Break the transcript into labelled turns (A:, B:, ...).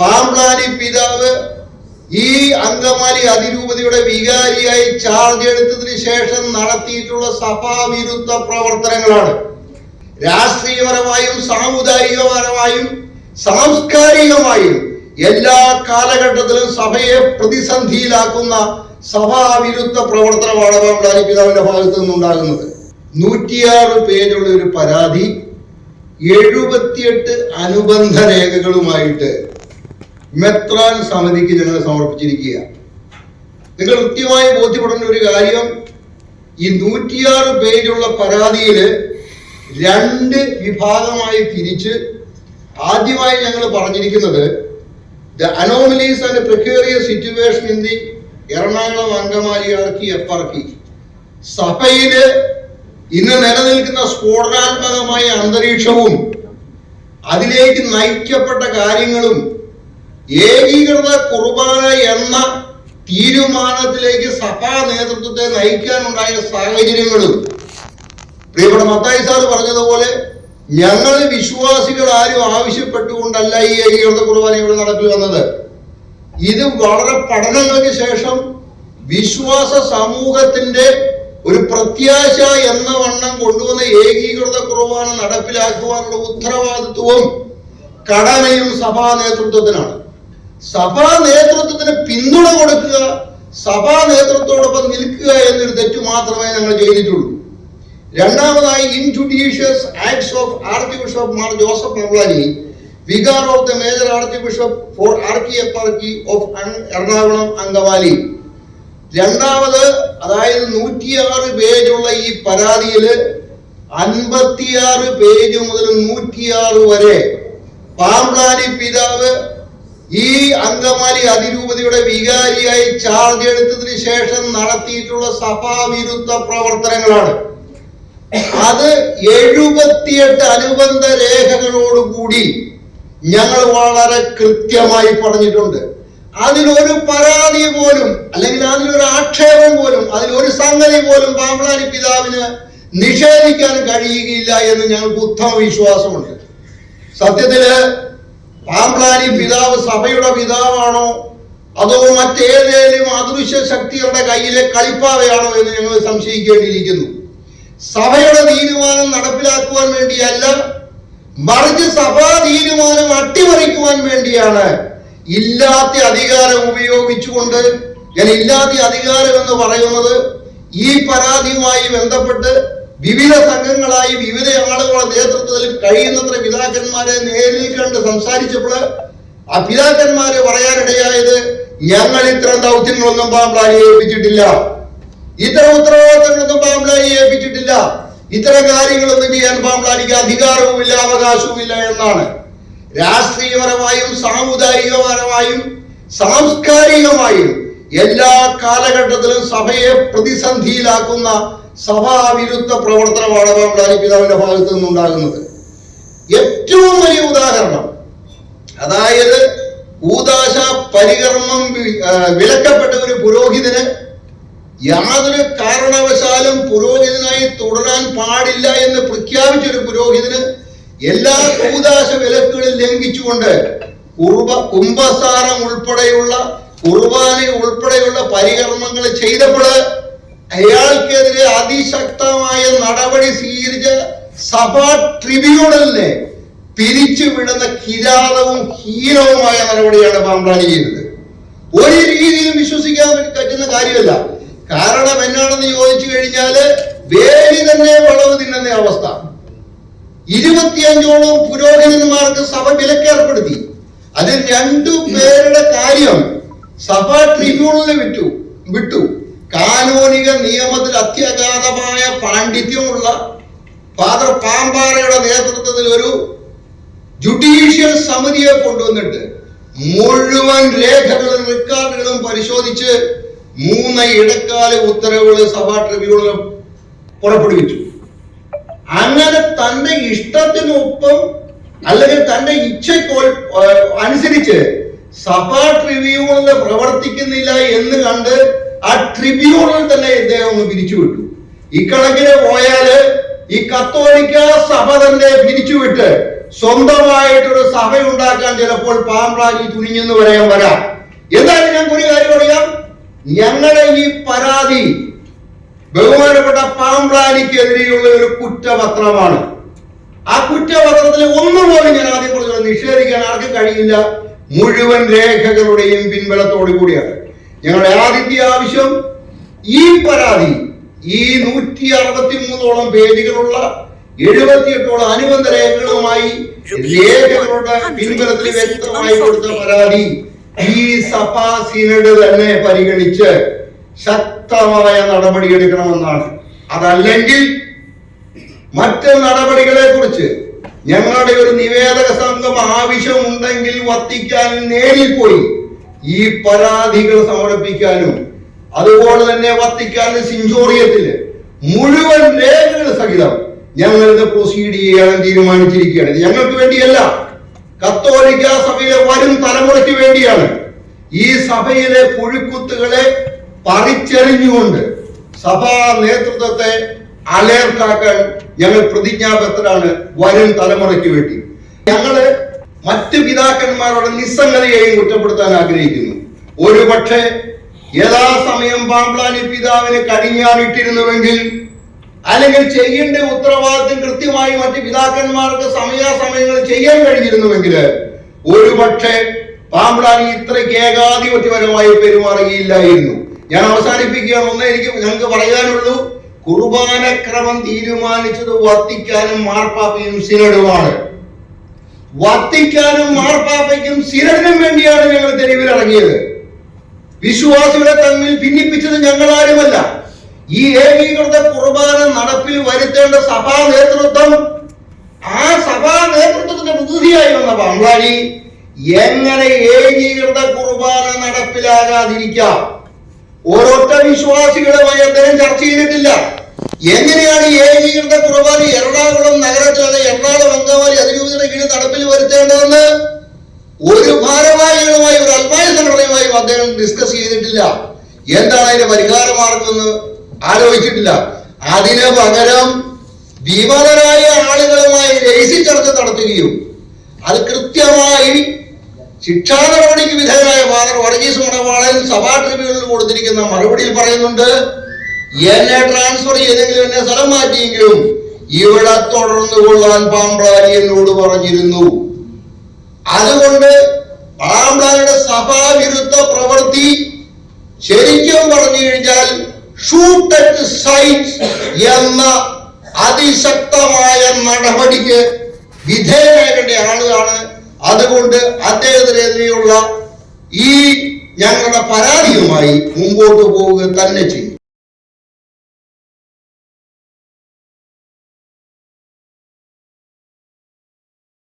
A: പാമ്പ്ലാനി പിതാവ് ഈ അങ്കമാലി അതിരൂപതയുടെ വികാരിയായി ചാർജ് എടുത്തതിന് ശേഷം നടത്തിയിട്ടുള്ള സഭാവിരുദ്ധ പ്രവർത്തനങ്ങളാണ്. രാഷ്ട്രീയപരമായും സാമുദായികപരമായും സാംസ്കാരികമായും എല്ലാ കാലഘട്ടത്തിലും സഭയെ പ്രതിസന്ധിയിലാക്കുന്ന സഭാവിരുദ്ധ പ്രവർത്തനമാണ് പാമ്പ്ലാനി പിതാവിന്റെ ഭാഗത്തു നിന്നുണ്ടാകുന്നത്. നൂറ്റിയാറ് പേജുള്ള ഒരു പരാതി എഴുപത്തിയെട്ട് അനുബന്ധ രേഖകളുമായിട്ട് മെത്രാൻ സമിതിക്ക് ഞങ്ങൾ സമർപ്പിച്ചിരിക്കുക നിങ്ങൾ കൃത്യമായി ബോധ്യപ്പെടേണ്ട ഒരു കാര്യം ഈ നൂറ്റിയാറ് പേജുള്ള പരാതിയിൽ രണ്ട് വിഭാഗമായി തിരിച്ച് ആദ്യമായി ഞങ്ങൾ പറഞ്ഞിരിക്കുന്നത് the anomalies and precarious situation in the Ernakulam Angamaly archeparchy സഭയിൽ ഇന്ന് നിലനിൽക്കുന്ന സ്ഫോടനാത്മകമായ അന്തരീക്ഷവും അതിലേക്ക് നയിക്കപ്പെട്ട കാര്യങ്ങളും ഏകീകൃത കുർബാന എന്ന തീരുമാനത്തിലേക്ക് സഭാ നേതൃത്വത്തെ നയിക്കാനുണ്ടായ സാഹചര്യങ്ങളും. പ്രിയപ്പെട്ട മത്തായി സാർ പറഞ്ഞതുപോലെ ഞങ്ങൾ വിശ്വാസികൾ ആരും ആവശ്യപ്പെട്ടുകൊണ്ടല്ല ഈ ഏകീകൃത കുർബാന ഇവിടെ നടപ്പിൽ വന്നത്. ഇത് വളരെ പഠനങ്ങൾക്ക് ശേഷം വിശ്വാസ സമൂഹത്തിന്റെ ഒരു പ്രത്യാശ എന്ന വണ്ണം കൊണ്ടുവന്ന ഏകീകൃത കുർബാന നടപ്പിലാക്കുവാനുള്ള ഉത്തരവാദിത്വവും കടമയും സഭാ നേതൃത്വത്തിനാണ്. സഭാ നേതൃത്വത്തിന് പിന്തുണ കൊടുക്കുക സഭാ നേതൃത്വത്തോടൊപ്പം നിൽക്കുക എന്നൊരു തെറ്റ് മാത്രമേ ഞങ്ങൾ ചെയ്തിട്ടുള്ളൂ. രണ്ടാമതായി injudicious acts of archbishop Mar Joseph Moolani vicar of the major archbishop for archeparchy of Ernakulam Angamaly. രണ്ടാമത് അതായത് നൂറ്റിയാറ് പേജുള്ള ഈ പരാതിയിൽ അൻപത്തിയാറ് പേജ് മുതൽ നൂറ്റിയാറ് വരെ പാമ്പ്ലാനി പിതാവ് ഈ അങ്കമാലി അതിരൂപതയുടെ വികാരിയായി ചാർജ് എടുത്തതിന് ശേഷം നടത്തിയിട്ടുള്ള സഭാവിരുദ്ധ പ്രവർത്തനങ്ങളാണ്. അത് എഴുപത്തിയെട്ട് അനുബന്ധ രേഖകളോടുകൂടി ഞങ്ങൾ വളരെ കൃത്യമായി പറഞ്ഞിട്ടുണ്ട്. അതിലൊരു പരാതി പോലും അല്ലെങ്കിൽ അതിലൊരു ആക്ഷേപം പോലും അതിലൊരു സംഗതി പോലും പാമ്പളാനി പിതാവിന് നിഷേധിക്കാൻ കഴിയുകയില്ല എന്ന് ഞങ്ങൾക്ക് ഉത്തമ വിശ്വാസമുണ്ട് സത്യത്തിൽ പാമ്പ്ലാനി പിതാവ് സഭയുടെ പിതാവാണോ? അതോ മറ്റേതേലും അദൃശ്യ ശക്തികളുടെ കയ്യിലെ കളിപ്പാവയാണോ എന്ന് ഞങ്ങൾ സംശയിക്കേണ്ടിയിരിക്കുന്നു. സഭയുടെ തീരുമാനം നടപ്പിലാക്കുവാൻ വേണ്ടിയല്ല മറിച്ച് സഭാ തീരുമാനം അട്ടിമറിക്കുവാൻ വേണ്ടിയാണ്. ഇല്ലാത്ത അധികാരം ഉപയോഗിച്ചുകൊണ്ട് ഞാൻ ഇല്ലാത്ത അധികാരം എന്ന് പറയുന്നത് ഈ പരാതിയുമായി ബന്ധപ്പെട്ട് വിവിധ സംഘങ്ങളായി വിവിധ ആളുകളുടെ നേതൃത്വത്തിൽ കഴിയുന്നത്ര പിതാക്കന്മാരെ നേരിൽ കണ്ട് സംസാരിച്ചപ്പോൾ ആ പിതാക്കന്മാര് പറയാനിടയായത് ഞങ്ങൾ ഇത്തരം ദൗത്യങ്ങളൊന്നും പാമ്പ്ലാനി ഏൽപ്പിച്ചിട്ടില്ല. ഇത്തരം ഉത്തരവാദിത്തങ്ങളൊന്നും പാമ്പ്ലാനി ഏൽപ്പിച്ചിട്ടില്ല. ഇത്തരം കാര്യങ്ങളൊന്നും ചെയ്യാൻ പാമ്പ്ലാനിക്ക് അധികാരവുമില്ല അവകാശവുമില്ല എന്നാണ്. രാഷ്ട്രീയപരമായും സാമുദായികപരമായും സാംസ്കാരികമായും എല്ലാ കാലഘട്ടത്തിലും സഭയെ പ്രതിസന്ധിയിലാക്കുന്ന സഭാവിരുദ്ധ പ്രവർത്തനമാണ് പാമ്പ്ലാനി പിതാവിന്റെ ഭാഗത്തു നിന്നുണ്ടാകുന്നത്. ഏറ്റവും വലിയ ഉദാഹരണം അതായത് ഊദാശ പരികർമ്മം വിലക്കപ്പെട്ട ഒരു പുരോഹിതന് യാതൊരു കാരണവശാലും പുരോഹിതനായി തുടരാൻ പാടില്ല എന്ന് പ്രഖ്യാപിച്ച ഒരു പുരോഹിതന് എല്ലാ കൂതാശ വിലക്കുകളും ലംഘിച്ചുകൊണ്ട് കുർബ കുംഭസാരം ഉൾപ്പെടെയുള്ള കുർബാന ഉൾപ്പെടെയുള്ള പരികർമ്മങ്ങൾ ചെയ്തപ്പോൾ അയാൾക്കെതിരെ അതിശക്തമായ നടപടി സ്വീകരിച്ച സഭാ ട്രിബ്യൂണലിനെ പിരിച്ചുവിടുന്ന കിരാതവും ഹീനവുമായ നടപടിയാണ് പാമ്പ്രാണി ചെയ്തത് ഒരു രീതിയിലും വിശ്വസിക്കാൻ പറ്റുന്ന കാര്യമല്ല. കാരണം എന്നാണെന്ന് ചോദിച്ചു കഴിഞ്ഞാൽ വേലി തന്നെ വളവ് തിന്നുന്ന അവസ്ഥ. ഇരുപത്തിയഞ്ചോളം പുരോഹിതന്മാർക്ക് സഭ വിലക്കേർപ്പെടുത്തി അതിൽ രണ്ടു പേരുടെ കാര്യം സഭ ട്രിബ്യൂണലിൽ വിട്ടു വിട്ടു. കാനോനിക നിയമത്തിൽ അത്യഗാധമായ പാണ്ഡിത്യമുള്ള ഫാദർ പാമ്പാറയുടെ നേതൃത്വത്തിൽ ഒരു ജുഡീഷ്യൽ സമിതിയെ കൊണ്ടുവന്നിട്ട് മുഴുവൻ രേഖകളും റെക്കോർഡുകളും പരിശോധിച്ച് മൂന്ന് ഇടക്കാല ഉത്തരവുകൾ സഭാ ട്രിബ്യൂണൽ പുറപ്പെടുവിച്ചു. അങ്ങനെ തന്റെ ഇഷ്ടത്തിനൊപ്പം അല്ലെങ്കിൽ തന്റെ ഇച്ഛയ്ക്ക് അനുസരിച്ച് സഭാ ട്രിബ്യൂണൽ പ്രവർത്തിക്കുന്നില്ല എന്ന് കണ്ട് ആ ട്രിബ്യൂണൽ തന്നെ ഇദ്ദേഹം ഒന്ന് പിരിച്ചുവിട്ടു. ഇക്കണക്കിന് പോയാൽ ഈ കത്തോലിക്ക സഭ തന്നെ പിരിച്ചുവിട്ട് സ്വന്തമായിട്ടൊരു സഭ ഉണ്ടാക്കാൻ ചിലപ്പോൾ പാമ്പ്രാജി തുനിഞ്ഞെന്ന് പറയാൻ വരാം. എന്തായാലും ഞങ്ങൾക്ക് ഒരു കാര്യം അറിയാം. ഞങ്ങളുടെ ഈ പരാതി ബഹുമാനപ്പെട്ട പാമ്പ്രാനിക്കെതിരെയുള്ള ഒരു കുറ്റപത്രമാണ്. ആ കുറ്റപത്രത്തിൽ ഒന്നുപോലും ഞാൻ ആദ്യം പറഞ്ഞു നിഷേധിക്കാൻ ആർക്കും കഴിയില്ല. മുഴുവൻ രേഖകളുടെയും പിൻബലത്തോടു കൂടിയാണ്. ഞങ്ങളുടെ ആദ്യത്തെ ആവശ്യം ഈ പരാതി ഈ നൂറ്റി അറുപത്തി മൂന്നോളം പേജുകളുള്ള എഴുപത്തിയെട്ടോളം അനുബന്ധ രേഖകളുമായി രേഖകളുടെ പിൻബലത്തിൽ വ്യക്തമായി കൊടുത്ത പരാതി ഈ സഭാ സിനഡ് തന്നെ പരിഗണിച്ച് ശക്തമായ നടപടി എടുക്കണമെന്നാണ് അതല്ലെങ്കിൽ മറ്റ് നടപടികളെ കുറിച്ച് ഞങ്ങളുടെ ഒരു നിവേദക സംഘം ആവശ്യമുണ്ടെങ്കിൽ വത്തിക്കാൻ നേരിൽ പോയി ഈ പരാതികൾ സമർപ്പിക്കാനും അതുപോലെ തന്നെ വത്തിക്കാൻ സിഞ്ചോറിയത്തിൽ മുഴുവൻ രേഖകൾ സഹിതം ഞങ്ങൾ ഇത് പ്രൊസീഡ് ചെയ്യാൻ തീരുമാനിച്ചിരിക്കുകയാണ്. ഇത് ഞങ്ങൾക്ക് വേണ്ടിയല്ല. കത്തോലിക്ക സഭയിലെ വരും തലമുറയ്ക്ക് വേണ്ടിയാണ്. ഈ സഭയിലെ പുഴുക്കുത്തുകളെ പറിച്ചെറിഞ്ഞുകൊണ്ട് സഭാ നേതൃത്വത്തെ അലേർട്ടാക്കാൻ ഞങ്ങൾ പ്രതിജ്ഞാബദ്ധരാണ് വരും തലമുറയ്ക്ക് വേണ്ടി. ഞങ്ങൾ മറ്റ് പിതാക്കന്മാരുടെ നിസ്സംഗതയെയും കുറ്റപ്പെടുത്താൻ ആഗ്രഹിക്കുന്നു. ഒരു പക്ഷേ യഥാസമയം പാമ്പ്ലാനി പിതാവിന് കടിഞ്ഞാണിട്ടിരുന്നുവെങ്കിൽ അല്ലെങ്കിൽ ചെയ്യേണ്ട ഉത്തരവാദിത്വം കൃത്യമായി മറ്റ് പിതാക്കന്മാർക്ക് സമയാസമയങ്ങൾ ചെയ്യാൻ കഴിഞ്ഞിരുന്നുവെങ്കിൽ ഒരു പക്ഷേ പാമ്പ്ലാനി ഇത്രയ്ക്ക് ഏകാധിപത്യപരമായി പെരുമാറുകയില്ലായിരുന്നു ഞാൻ അവസാനിപ്പിക്കുകയാണ് ഒന്ന് എനിക്ക് ഞങ്ങൾക്ക് പറയാനുള്ളൂ കുർബാനക്രമം തീരുമാനിച്ചത് വത്തിക്കാനും മാർപ്പാപ്പയും സിനഡുമാണ്. വത്തിക്കാനും മാർപ്പാപ്പയ്ക്കും സിനഡിനും വേണ്ടിയാണ് ഞങ്ങൾ തെരുവിലിറങ്ങിയത്. വിശ്വാസികളെ തമ്മിൽ ഭിന്നിപ്പിച്ചത് ഞങ്ങളാരുമല്ല. ഈ ഏകീകൃത കുർബാന നടപ്പിൽ വരുത്തേണ്ട സഭാ നേതൃത്വം ആ സഭാ നേതൃത്വത്തിന്റെ പ്രതിനിധിയായി വന്ന പങ്കാളി എങ്ങനെ ഏകീകൃത കുർബാന നടപ്പിലാകാതിരിക്കാം? ഒരൊറ്റ വിശ്വാസികളുമായി അദ്ദേഹം ചർച്ച ചെയ്തിട്ടില്ല. എങ്ങനെയാണ് ഏകീകൃത കുർബാന എറണാകുളം നഗരത്തിൽ എറണാകുളം അങ്കമാലി അതിരൂപതയുടെ കീഴിൽ നടപ്പിൽ വരുത്തേണ്ടതെന്ന് ഒരു ഭാരവാഹികളുമായി ഒരു അൽമായ സംഘടനയുമായും അദ്ദേഹം ഡിസ്കസ് ചെയ്തിട്ടില്ല. എന്താണ് അതിന്റെ പരിഹാര മാർഗമെന്ന് ആലോചിച്ചിട്ടില്ല. അതിന് പകരം വിമതരായ ആളുകളുമായി രഹസ്യ ചർച്ച നടത്തുകയും അത് കൃത്യമായി ശിക്ഷാ നടപടിക്ക് വിധേയനായ ഫാദർ വർഗീസ് മണവാളൻ സഭാ ട്രിബ്യൂണലിൽ കൊടുത്തിരിക്കുന്ന മറുപടിയിൽ പറയുന്നുണ്ട് എന്നെ ട്രാൻസ്ഫർ ചെയ്തെങ്കിലും എന്നെ സ്ഥലം മാറ്റിയെങ്കിലും ഇവിടെ തുടർന്നു കൊള്ളാൻ പാമ്പ്രാരി എന്നോട് പറഞ്ഞിരുന്നു. അതുകൊണ്ട് പാമ്പ്ലാനിയുടെ സഭാവിരുദ്ധ പ്രവൃത്തി ശരിക്കും പറഞ്ഞു കഴിഞ്ഞാൽ ഷൂട്ട് അറ്റ് സൈറ്റ് എന്ന അതിശക്തമായ നടപടിക്ക് വിധേയനാകേണ്ട ആളുകളാണ്. അതുകൊണ്ട് അദ്ദേഹത്തിനെതിരെയുള്ള ഈ ഞങ്ങളുടെ പരാതിയുമായി മുമ്പോട്ട് പോവുക തന്നെ ചെയ്യും.